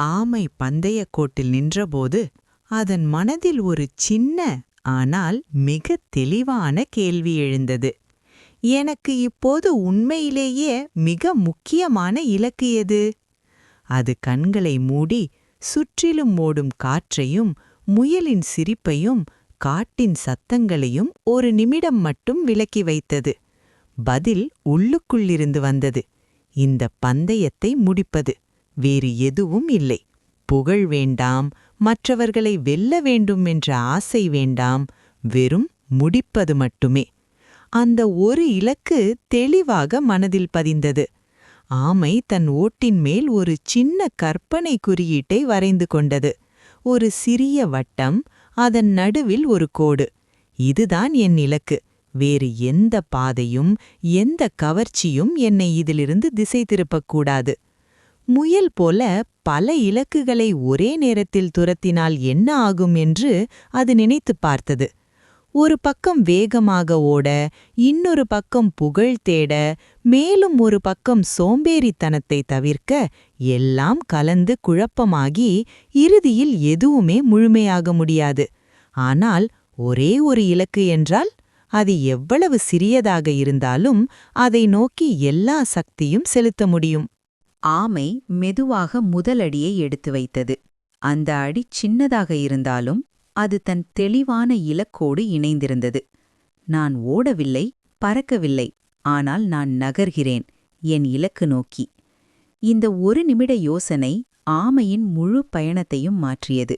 ஆமை பந்தயக் கோட்டில் நின்றபோது அதன் மனதில் ஒரு சின்ன ஆனால் மிக தெளிவான கேள்வி எழுந்தது. எனக்கு இப்போது உண்மையிலேயே மிக முக்கியமான இலக்கு எது? அது கண்களை மூடி சுற்றிலும் ஓடும் காற்றையும் முயலின் சிரிப்பையும் காட்டின் சத்தங்களையும் ஒரு நிமிடம் மட்டும் விலக்கி வைத்தது. பதில் உள்ளுக்குள்ளிருந்து வந்தது. இந்த பந்தயத்தை முடிப்பது. வேறு எதுவும் இல்லை. புகழ் வேண்டாம் மற்றவர்களை வெல்ல வேண்டும் என்ற ஆசை வேண்டாம் வெறும் முடிப்பது மட்டுமே. அந்த ஒரு இலக்கு தெளிவாக மனதில் பதிந்தது. ஆமை தன் ஓட்டின் மேல் ஒரு சின்ன கற்பனை குறியீட்டை வரைந்து கொண்டது. ஒரு சிறிய வட்டம் அதன் நடுவில் ஒரு கோடு. இதுதான் என் இலக்கு. வேறு எந்த பாதையும் எந்த கவர்ச்சியும் என்னை இதிலிருந்து திசை திருப்பக்கூடாது. முயல் போல பல இலக்குகளை ஒரே நேரத்தில் துரத்தினால் என்ன ஆகும் என்று அது நினைத்துப் பார்த்தது. ஒரு பக்கம் வேகமாக ஓட இன்னொரு பக்கம் புகழ் தேட மேலும் ஒரு பக்கம் சோம்பேறித்தனத்தை தவிர்க்க எல்லாம் கலந்து குழப்பமாகி இறுதியில் எதுவுமே முழுமையாக முடியாது. ஆனால் ஒரே ஒரு இலக்கு என்றால் அது எவ்வளவு சிறியதாக இருந்தாலும் அதை நோக்கி எல்லா சக்தியும் செலுத்த முடியும். ஆமை மெதுவாக முதலடியை எடுத்து வைத்தது. அந்த அடி சின்னதாக இருந்தாலும் அது தன் தெளிவான இலக்கோடு இணைந்திருந்தது. நான் ஓடவில்லை பறக்கவில்லை ஆனால் நான் நகர்கிறேன் என் இலக்கு நோக்கி. இந்த ஒரு நிமிட யோசனை ஆமையின் முழு பயணத்தையும் மாற்றியது.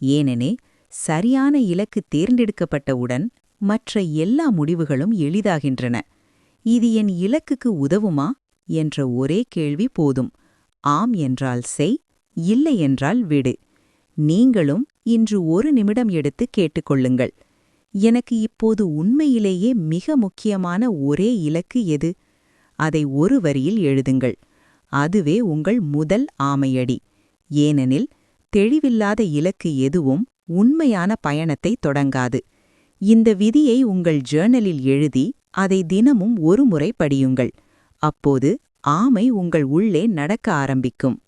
ஏனெனே சரியான இலக்கு தேர்ந்தெடுக்கப்பட்டவுடன் மற்ற எல்லா முடிவுகளும் எளிதாகின்றன. இது என் இலக்குக்கு உதவுமா? என்ற ஒரே கேள்வி போதும். ஆம் என்றால் செய் இல்லை என்றால் விடு. நீங்களும் இன்று ஒரு நிமிடம் எடுத்து கேட்டுக்கொள்ளுங்கள். எனக்கு இப்போது உண்மையிலேயே மிக முக்கியமான ஒரே இலக்கு எது? அதை ஒரு வரியில் எழுதுங்கள். அதுவே உங்கள் முதல் ஆமையடி. ஏனெனில் தெளிவில்லாத இலக்கு எதுவும் உண்மையான பயணத்தை தொடங்காது. இந்த விதியை உங்கள் ஜேர்னலில் எழுதி அதை தினமும் ஒரு முறை படியுங்கள். அப்போது ஆமை உங்கள் உள்ளே நடக்க ஆரம்பிக்கும்.